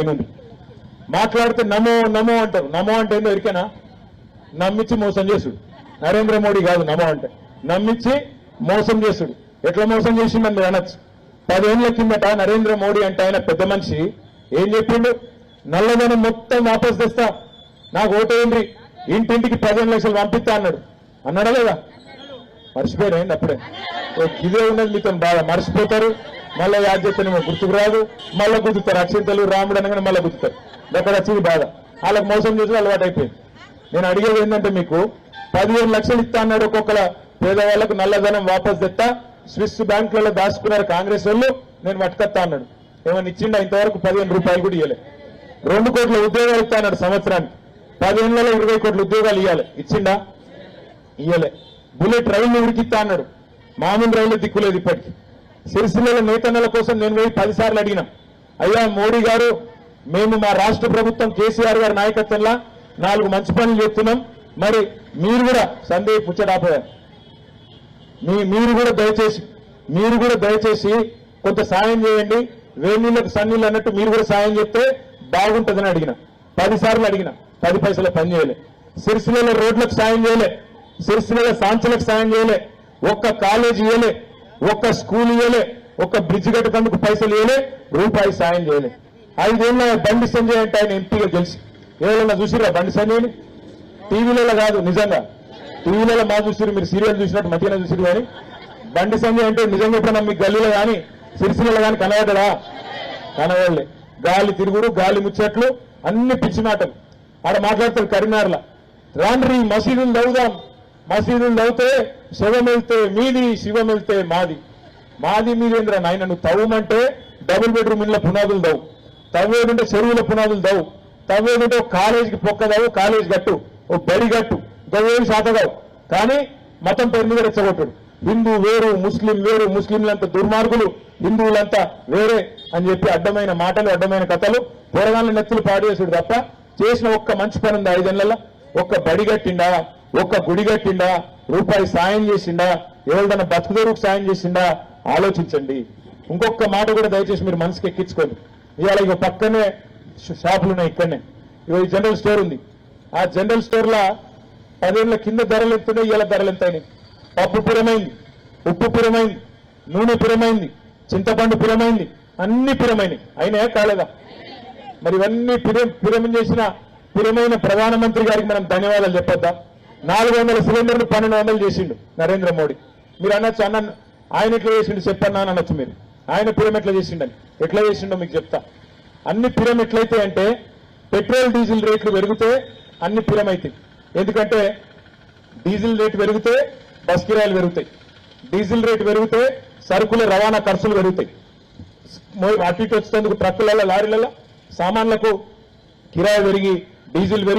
వినండి. మాట్లాడితే నమో నమో అంటారు. నమో అంటే ఏందో ఎరికేనా నమ్మించి మోసం చేసుడు. నరేంద్ర మోడీ కాదు నమో అంటే. నమ్మించి మోసం చేసుడు. ఎట్లా మోసం చేసిందని మీరు అనొచ్చు. పదేళ్ళ కిందట నరేంద్ర మోడీ అంటే ఆయన పెద్ద మనిషి. ఏం చెప్పిండు? నల్లధనం మొత్తం వాపస్ తెస్తా. నాకు ఓటేయండి ఇంటింటికి పదిహేను లక్షలు పంపిస్తా అన్నాడు. అన్నాడా లేదా? మర్చిపోయారండి అప్పుడే? ఓ ఇదే ఉన్నది మీతో బాగా మర్చిపోతారు. మళ్ళీ యాద్ చేస్తేనేమో గుర్తుకు రాదు. మళ్ళీ గుర్తుతారు. అక్షింతలు రాముడు అనగానే మళ్ళీ గుర్తుతారు. అక్కడ వచ్చింది బాధ. వాళ్ళకి మోసం చేసి అలవాటు అయిపోయింది. నేను అడిగేది ఏంటంటే మీకు పదిహేను లక్షలు ఇస్తా అన్నాడు ఒక్కొక్కల పేదవాళ్ళకు నల్లధనం వాపస్ తెస్తా స్విస్ బ్యాంకులలో దాచుకున్నారు కాంగ్రెస్ వాళ్ళు నేను పట్టుకొస్తా అన్నాడు. ఏమైనా ఇచ్చిండా? ఇంతవరకు పదిహేను రూపాయలు కూడా ఇవ్వలే రెండు కోట్ల ఉద్యోగాలు ఇస్తా అన్నాడు సంవత్సరానికి. పదిహేనులలో ఇరవై కోట్ల ఉద్యోగాలు ఇవ్వాలి ఇచ్చిండా? ఇయ్యలే. బుల్లెట్ రైలు ఉడికిస్తా అన్నాడు. మామూలు రైలు దిక్కులేదు ఇప్పటికి. సిరిసిల్లలో నేతన్నల కోసం నేను పోయి పదిసార్లు అడిగినా అయ్యా మోడీ గారు మేము మా రాష్ట్ర ప్రభుత్వం కేసీఆర్ గారి నాయకత్వంలో నాలుగు మంచి పనులు చేస్తున్నాం. మరి మీరు కూడా సందేహ్ పుచ్చడాపోయారు మీ మీరు కూడా దయచేసి మీరు కూడా దయచేసి కొంత సాయం చేయండి. వేడి సన్నీళ్ళు అన్నట్టు మీరు కూడా సాయం చేస్తే బాగుంటుందని అడిగిన. పది సార్లు అడిగిన పది పైసల పని చేయలే. సిరిసిల్లలో రోడ్లకు సాయం చేయలే సిరిసిల్లలో సాంచలకు సాయం చేయలే. ఒక్క కాలేజీ ఇవ్వలే ఒక్క స్కూల్ ఇవ్వలే ఒక్క బ్రిడ్జ్ కట్టుకందుకు పైసలు ఇవ్వలే రూపాయి సాయం చేయలే. ఐదేళ్ళ బండి సంజయ్ అంటే ఆయన ఎంపీగా గెలిచి. ఎవరైనా చూసిరా బండి సంజయ్ని? టీవీలలో కాదు నిజంగా. టీవీలలో మా చూసిరు మీరు సీరియల్ చూసినట్టు మధ్యన చూసిరు కానీ. బండి సంజయ్ అంటే నిజంగా ఎప్పుడన్నా మీ గల్లీలో కానీ సిరిసిల్లలో కానీ కనబడ్డా కనబడలే. గాలి తిరుగుడు గాలి ముచ్చట్లు అన్ని పిచ్చి మాటలు. ఆడ మాట్లాడతారు కరీంనగర్ల. రాండ్రి మసీదులు దవ్వుదాం మసీదులు అవుతే శివమెళ్తే వెళ్తే మీది శివమెళ్తే మాది. మాది మీదేంద్ర నాయన నువ్వు తవ్వమంటే డబుల్ బెడ్రూమ్ ఇళ్ళ పునాదులు దవ్వు తవ్వేడుంటే చెరువుల పునాదులు దవ్వు తవ్వేడుంటే ఒక కాలేజీకి పొక్క దవ్వు కాలేజ్ గట్టు ఓ బడి గట్టు గవ్వేమి శాతగావు కానీ మతం పేరు మీద రెచ్చగొట్టాడు. హిందూ వేరు ముస్లిం వేరు ముస్లింలంతా దుర్మార్గులు హిందువులంతా వేరే అని చెప్పి అడ్డమైన మాటలు అడ్డమైన కథలు పోరగాళ్ళ నెత్తులు పాడేసాడు తప్ప చేసిన ఒక్క మంచి పని ఉంది ఐదేళ్ళలో ఒక్క బడి కట్టిండా? ఒక్క గుడి కట్టిండా రూపాయి సాయం చేసిండా ఎవరిదైనా బతుకుదొరుకు సాయం చేసిండా ఆలోచించండి. ఇంకొక మాట కూడా దయచేసి మీరు మనసుకి ఎక్కించుకోండి. ఇవాళ ఇక పక్కనే షాపులు ఉన్నాయి ఇక్కడనే. ఇగో ఈ జనరల్ స్టోర్ ఉంది. ఆ జనరల్ స్టోర్ లా కింద ధరలు ఎత్తున్నాయి ఇవాళ ధరలు ఎంత పప్పు పురమైంది ఉప్పు పురమైంది నూనె పురమైంది చింతపండు పురమైంది అన్ని పురమైనవి అయినా కాలేదా? మరి ఇవన్నీ పురం పురమం చేసిన పురమైన ప్రధానమంత్రి గారికి మనం ధన్యవాదాలు చెప్పొద్దా? నాలుగు వందల సిలిండర్లు పన్నెండు వందలు చేసిండు నరేంద్ర మోడీ. మీరు అనొచ్చు అన్న ఆయన ఎట్లా చేసిండు చెప్పన్నా అని అనొచ్చు మీరు. ఆయన పురం ఎట్లా చేసిండని. ఎట్లా చేసిండో మీకు చెప్తా. అన్ని పురం ఎట్లయితే అంటే పెట్రోల్ డీజిల్ రేట్లు పెరిగితే అన్ని పురం అవుతాయి ఎందుకంటే డీజిల్ రేటు పెరిగితే బస్ కిరాయిలు పెరుగుతాయి. డీజిల్ రేటు పెరిగితే సరుకుల రవాణా ఖర్చులు పెరుగుతాయి. అటు ఇటు వచ్చేందుకు ట్రక్కులలో లారీలలో సామాన్లకు కిరాయి పెరిగి డీజిల్ పెరిగి